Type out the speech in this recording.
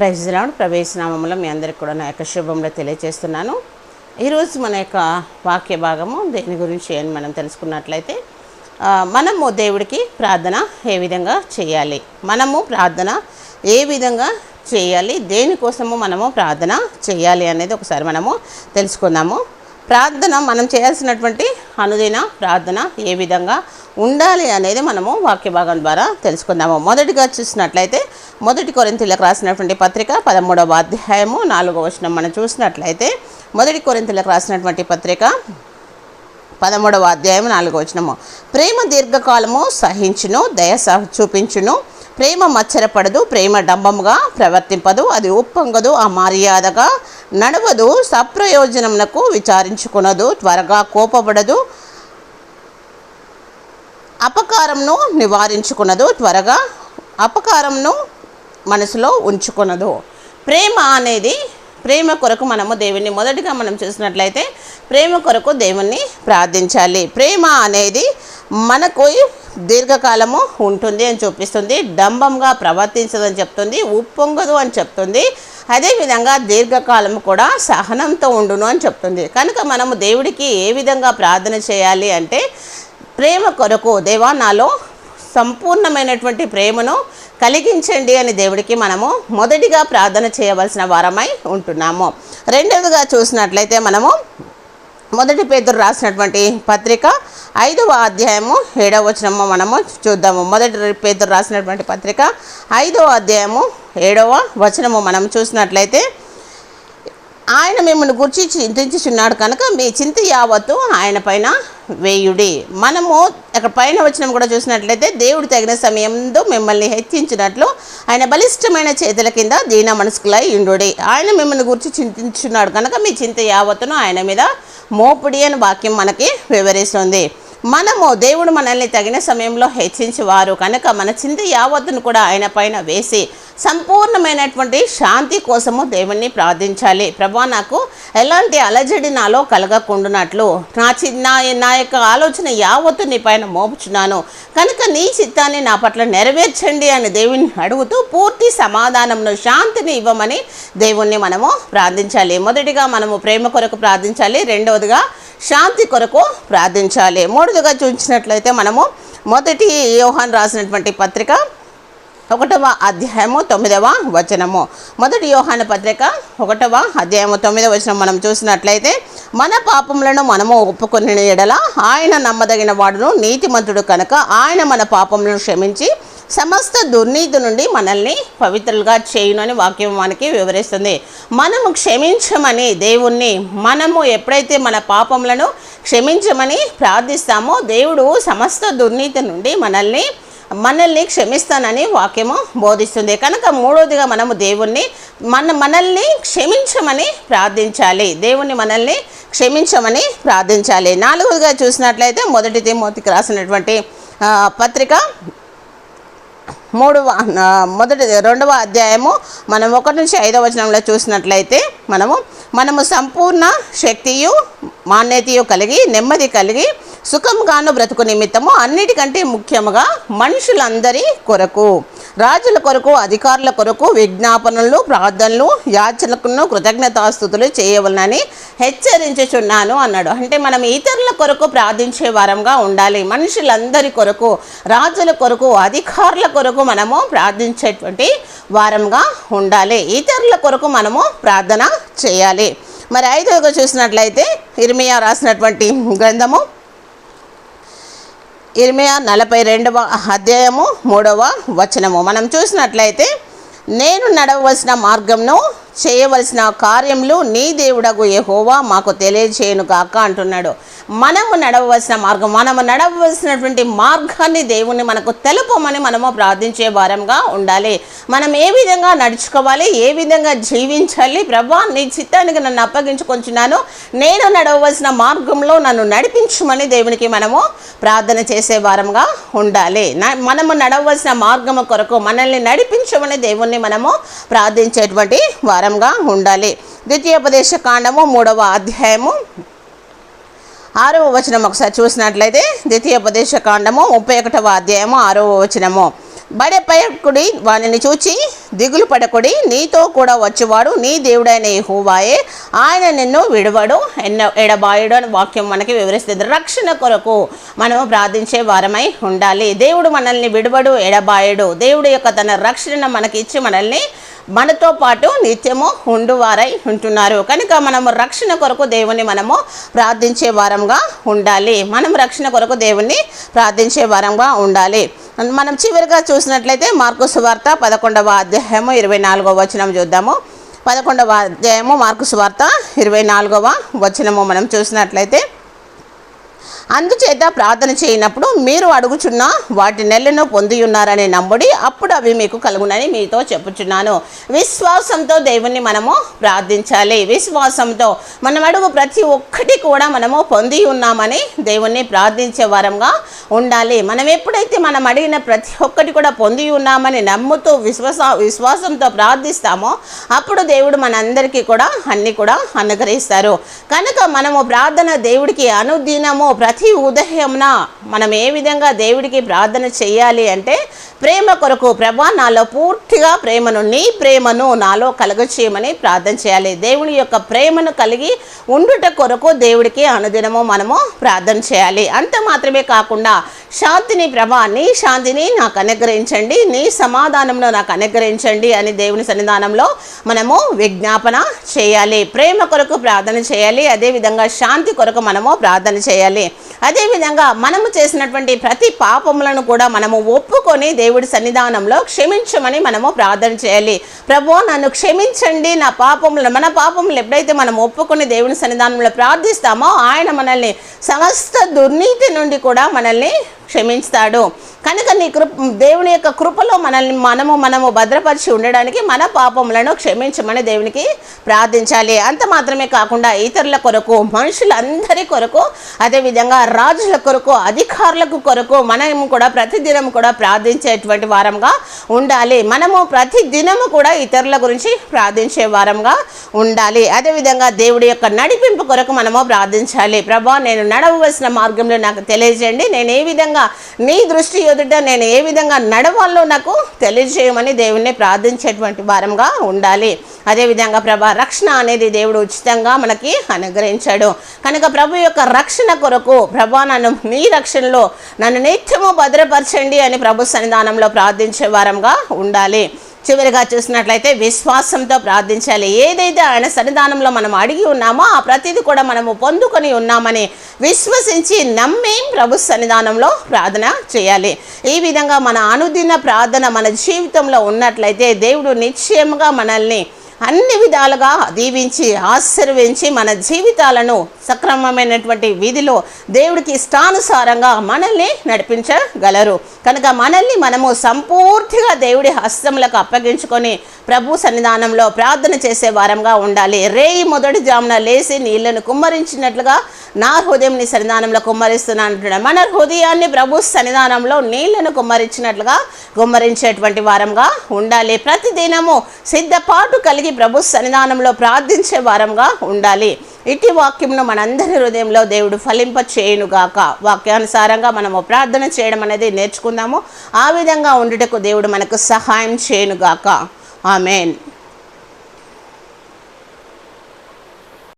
Praise రావడం ప్రవేశనామంలో మీ అందరికి కూడా నా యొక్క శుభంలో తెలియజేస్తున్నాను ఈరోజు మన యొక్క వాక్య భాగము దేని గురించి అని మనం తెలుసుకున్నట్లయితే మనము దేవుడికి ప్రార్థన ఏ విధంగా చేయాలి? మనము ప్రార్థన ఏ విధంగా చేయాలి? దేనికోసము మనము ప్రార్థన చేయాలి అనేది ఒకసారి మనము తెలుసుకుందాము. ప్రార్థన మనం చేయాల్సినటువంటి అనుదిన ప్రార్థన ఏ విధంగా ఉండాలి అనేది మనము వాక్య భాగం ద్వారా తెలుసుకుందాము. మొదటిగా చూసినట్లయితే మొదటి కొరింతలకు రాసినటువంటి పత్రిక పదమూడవ అధ్యాయము నాలుగవ వచనం మనం చూసినట్లయితే మొదటి కొరింతలకు రాసినటువంటి పత్రిక పదమూడవ అధ్యాయం నాలుగో వచనము. ప్రేమ దీర్ఘకాలము సహించును దయ సహ చూపించును. ప్రేమ మచ్చరపడదు ప్రేమ డంబముగా ప్రవర్తింపదు. అది ఉప్పొంగదు అమర్యాదగా నడవదు. సప్రయోజనమునకు విచారించుకునదు త్వరగా కోపపడదు. అపకారంను నివారించుకున్నదు త్వరగా అపకారంను మనసులో ఉంచుకున్నదు ప్రేమ అనేది ప్రేమ కొరకు మనము దేవుణ్ణి మొదటిగా మనం చూసినట్లయితే ప్రేమ కొరకు దేవుణ్ణి ప్రార్థించాలి. ప్రేమ అనేది మనకు దీర్ఘకాలము ఉంటుంది అని చూపిస్తుంది. డంబంగా ప్రవర్తించదని చెప్తుంది. ఉప్పొంగదు అని చెప్తుంది. అదేవిధంగా దీర్ఘకాలం కూడా సహనంతో ఉండును అని చెప్తుంది. కనుక మనము దేవుడికి ఏ విధంగా ప్రార్థన చేయాలి అంటే ప్రేమ కొరకు దేవా నాలో సంపూర్ణమైనటువంటి ప్రేమను కలిగించండి అని దేవుడికి మనము మొదటిగా ప్రార్థన చేయవలసిన వారమై ఉంటున్నాము. రెండవదిగా చూసినట్లయితే మనము మొదటి పేదరు రాసినటువంటి పత్రిక ఐదవ అధ్యాయము ఏడవ వచనము మనము చూద్దాము. మొదటి పేదరు రాసినటువంటి పత్రిక ఐదవ అధ్యాయము ఏడవ వచనము మనం చూసినట్లయితే ఆయన మిమ్మల్ని గురించి చింతించుచున్నాడు కనుక మీ చింత యావత్తు ఆయన పైన వేయుడి. మనము అక్కడ పైన వచ్చిన కూడా చూసినట్లయితే దేవుడు తగిన సమయంలో మిమ్మల్ని హెచ్చించినట్లు ఆయన బలిష్టమైన చేతుల కింద దీన మనసుకులై ఇండుడి ఆయన మిమ్మల్ని గురించి చింతించున్నాడు కనుక మీ చింత యావత్తును ఆయన మీద మోపుడి అని వాక్యం మనకి వివరిస్తుంది. మనము దేవుడు మనల్ని తగిన సమయంలో హెచ్చించేవారు. కనుక మన చింత యావత్తును కూడా ఆయన పైన వేసి సంపూర్ణమైనటువంటి శాంతి కోసము దేవుణ్ణి ప్రార్థించాలి. ప్రభా నాకు ఎలాంటి అలజడి నాలో కలగకుండానట్లు నా చి నా నా యొక్క ఆలోచన యావత్తు నీ పైన మోపుచున్నాను. కనుక నీ చిత్తాన్ని నా పట్ల నెరవేర్చండి అని దేవుని అడుగుతూ పూర్తి సమాధానంను శాంతిని ఇవ్వమని దేవుణ్ణి మనము ప్రార్థించాలి. మొదటిగా మనము ప్రేమ కొరకు ప్రార్థించాలి. రెండవదిగా శాంతి కొరకు ప్రార్థించాలి. మూడవదిగా చూసినట్లయితే మనము మొదటి యోహాన్ రాసినటువంటి పత్రిక ఒకటవ అధ్యాయము తొమ్మిదవ వచనము. మొదటి యోహాన పత్రిక ఒకటవ అధ్యాయము తొమ్మిదవ వచనం మనం చూసినట్లయితే మన పాపములను మనము ఒప్పుకొని ఎడల ఆయన నమ్మదగిన వాడును నీతిమంతుడు కనుక ఆయన మన పాపములను క్షమించి సమస్త దుర్నీతి నుండి మనల్ని పవిత్రులుగా చేయునని వాక్యం మనకి వివరిస్తుంది. మనము క్షమించమని దేవుణ్ణి మనము ఎప్పుడైతే మన పాపములను క్షమించమని ప్రార్థిస్తామో దేవుడు సమస్త దుర్నీతి నుండి మనల్ని మనల్ని క్షమిస్తానని వాక్యము బోధిస్తుంది. కనుక మూడవదిగా మనము దేవుణ్ణి మన మనల్ని క్షమించమని ప్రార్థించాలి. దేవుణ్ణి మనల్ని క్షమించమని ప్రార్థించాలి. నాలుగోదిగా చూసినట్లయితే మొదటి తిమోతికి రాసినటువంటి పత్రిక మూడవ మొదటి రెండవ అధ్యాయము మనం ఒకటి నుంచి ఐదవ వచనంలో చూసినట్లయితే మనము మనము సంపూర్ణ శక్తియు మాన్యతయు కలిగి నెమ్మది కలిగి సుఖంగాను బ్రతుకు నిమిత్తము అన్నిటికంటే ముఖ్యముగా మనుషులందరి కొరకు. రాజుల కొరకు అధికారుల కొరకు విజ్ఞాపనలు ప్రార్థనలు యాచనకును కృతజ్ఞతాస్థుతులు చేయవలనని హెచ్చరించుచున్నాను అన్నాడు. అంటే మనం ఇతరుల కొరకు ప్రార్థించే వారంగా ఉండాలి. మనుషులందరి కొరకు రాజుల కొరకు అధికారుల కొరకు మనము ప్రార్థించేటువంటి వారంగా ఉండాలి. ఇతరుల కొరకు మనము ప్రార్థన చేయాలి. మరి ఐదవగా చూసినట్లయితే ఇర్మియా రాసినటువంటి గ్రంథము ఇర్మియా నలభై రెండవ అధ్యాయము మూడవ వచనము. మనం చూసినట్లయితే నేను నడవలసిన మార్గంను చేయవలసిన కార్యములు నీ దేవుడగు యెహోవా మాకు తెలియచేయను కాక అంటున్నాడు. మనము నడవలసిన మార్గం మనము నడవలసినటువంటి మార్గాన్ని దేవుని మనకు తెలుపమని మనము ప్రార్థించే వారంగా ఉండాలి. మనం ఏ విధంగా నడుచుకోవాలి ఏ విధంగా జీవించాలి ప్రభా నీ చిత్తానికి నన్ను అప్పగించుకొంచున్నాను నేను నడవలసిన మార్గంలో నన్ను నడిపించమని దేవునికి మనము ప్రార్థన చేసే వారంగా ఉండాలి. మనము నడవలసిన మార్గము కొరకు మనల్ని నడిపించమని దేవుణ్ణి మనము ప్రార్థించేటువంటి వారం ఆధారంగా ఉండాలి. ద్వితీయోపదేశ కాండము మూడవ అధ్యాయము. ఆరవ వచనం ఒకసారి చూసినట్లయితే ద్వితీయోపదేశ కాండము ముప్పై ఒకటవ అధ్యాయము ఆరవ వచనము. బడపడకుడి వానిని చూచి దిగులు పడకుడి నీతో కూడా వచ్చేవాడు నీ దేవుడైన హూవాయే ఆయన నిన్ను విడవడు ఎన్న ఎడబాయుడు అని వాక్యం మనకి వివరిస్తుంది. రక్షణ కొరకు మనము ప్రార్థించే వారమై ఉండాలి. దేవుడు మనల్ని విడవడు ఎడబాయుడు. దేవుడు యొక్క తన రక్షణ మనకి ఇచ్చి మనల్ని మనతో పాటు నిత్యము ఉండువారై ఉంటున్నారు. కనుక మనము రక్షణ కొరకు దేవుని మనము ప్రార్థించే వారంగా ఉండాలి. మనం రక్షణ కొరకు దేవుణ్ణి ప్రార్థించే వారంగా ఉండాలి. మనం చివరిగా చూసినట్లయితే మార్కు సువార్త పదకొండవ అధ్యాయము ఇరవై నాలుగవ వచనం చూద్దాము. పదకొండవ అధ్యాయము మార్కు సువార్త ఇరవై నాలుగవ వచనము మనం చూసినట్లయితే అందుచేత ప్రార్థన చేయనప్పుడు మీరు అడుగుచున్న వాటి నెలను పొంది ఉన్నారని నమ్ముడి అప్పుడు అవి మీకు కలుగునని మీతో చెప్పుచున్నాను. విశ్వాసంతో దేవుణ్ణి మనము ప్రార్థించాలి. విశ్వాసంతో మనం అడుగు ప్రతి ఒక్కటి కూడా మనము పొంది ఉన్నామని దేవుణ్ణి ప్రార్థించే వారంగా ఉండాలి. మనం ఎప్పుడైతే మనం అడిగిన ప్రతి ఒక్కటి కూడా పొంది ఉన్నామని నమ్ముతూ విశ్వాస విశ్వాసంతో ప్రార్థిస్తామో అప్పుడు దేవుడు మనందరికీ కూడా అన్నీ కూడా అనుగ్రహిస్తారు. కనుక మనము ప్రార్థన దేవుడికి అనుదినము ప్రతి ప్రతి ఉదయంన మనం ఏ విధంగా దేవుడికి ప్రార్థన చేయాలి అంటే ప్రేమ కొరకు ప్రభా నాలో పూర్తిగా ప్రేమను నీ ప్రేమను నాలో కలగచేయమని ప్రార్థన చేయాలి. దేవుని యొక్క ప్రేమను కలిగి ఉండుట కొరకు దేవుడికి అనుదినము మనము ప్రార్థన చేయాలి. అంత మాత్రమే కాకుండా శాంతిని ప్రభా నీ శాంతిని నాకు అనుగ్రహించండి నీ సమాధానంలో నాకు అనుగ్రహించండి అని దేవుని సన్నిధానంలో మనము విజ్ఞాపన చేయాలి. ప్రేమ కొరకు ప్రార్థన చేయాలి అదేవిధంగా శాంతి కొరకు మనము ప్రార్థన చేయాలి. అదేవిధంగా మనము చేసినటువంటి ప్రతి పాపములను కూడా మనము ఒప్పుకొని దేవుడి సన్నిధానంలో క్షమించమని మనము ప్రార్థన చేయాలి. ప్రభు నన్ను క్షమించండి. నా పాపములను మన పాపములు ఎప్పుడైతే మనం ఒప్పుకొని దేవుని సన్నిధానంలో ప్రార్థిస్తామో ఆయన మనల్ని సమస్త దుర్నీతి నుండి కూడా మనల్ని క్షమిస్తాడు కనుక నీ కృప దేవుని యొక్క కృపలో మనల్ని మనము మనము భద్రపరిచి ఉండడానికి మన పాపములను క్షమించమని దేవునికి ప్రార్థించాలి. అంత మాత్రమే కాకుండా ఇతరుల కొరకు మనుషులందరి కొరకు అదేవిధంగా రాజుల కొరకు అధికారులకు కొరకు మనము కూడా ప్రతిదినం కూడా ప్రార్థించేటువంటి వారంగా ఉండాలి. మనము ప్రతిదినము కూడా ఇతరుల గురించి ప్రార్థించే వారంగా ఉండాలి. అదేవిధంగా దేవుడి యొక్క నడిపింపు కొరకు మనము ప్రార్థించాలి. ప్రభా నేను నడవలసిన మార్గంలో నాకు తెలియజేయండి. నేను ఏ విధంగా నీ దృష్టి ఎదుట నేను ఏ విధంగా నడవాలో నాకు తెలియజేయమని దేవుణ్ణి ప్రార్థించేటువంటి వారంగా ఉండాలి. అదేవిధంగా ప్రభా రక్షణ అనేది దేవుడు ఉచితంగా మనకి అనుగ్రహించాడు. కనుక ప్రభు యొక్క రక్షణ కొరకు ప్రభా నన్ను మీ రక్షణలో నన్ను నిత్యము భద్రపరచండి అని ప్రభు సన్నిధానంలో ప్రార్థించే వారంగా ఉండాలి. చివరిగా చూసినట్లయితే విశ్వాసంతో ప్రార్థించాలి. ఏదైతే ఆయన సన్నిధానంలో మనం అడిగి ఉన్నామో ఆ ప్రతిదీ కూడా మనము పొందుకొని ఉన్నామని విశ్వసించి నమ్మి ప్రభు సన్నిధానంలో ప్రార్థన చేయాలి. ఈ విధంగా మన అనుదిన ప్రార్థన మన జీవితంలో ఉన్నట్లయితే దేవుడు నిశ్చయముగా మనల్ని అన్ని విధాలుగా దీవించి ఆశీర్వించి మన జీవితాలను సక్రమమైనటువంటి వీధిలో దేవుడికి ఇష్టానుసారంగా మనల్ని నడిపించగలరు. కనుక మనల్ని మనము సంపూర్తిగా దేవుడి హస్తములకు అప్పగించుకొని ప్రభు సన్నిధానంలో ప్రార్థన చేసే వారంగా ఉండాలి. రేయి మొదటి జామున లేచి నీళ్ళను కుమ్మరించినట్లుగా నా హృదయం నీ సన్నిధానంలో కుమ్మరిస్తున్నాను మన హృదయాన్ని ప్రభు సన్నిధానంలో నీళ్ళను కుమ్మరించినట్లుగా కుమ్మరించేటువంటి వారంగా ఉండాలి. ప్రతిదినము సిద్ధపాటు కలిగి ప్రభు సన్నిధానంలో ప్రార్థించే వారంగా ఉండాలి. ఇటు వాక్యంను మనందరి హృదయంలో దేవుడు ఫలింప చేయునుగాక వాక్యానుసారంగా మనము ప్రార్థన చేయడం అనేది నేర్చుకుందాము. ఆ విధంగా ఉండుటకు దేవుడు మనకు సహాయం చేయునుగాక ఆమెన్.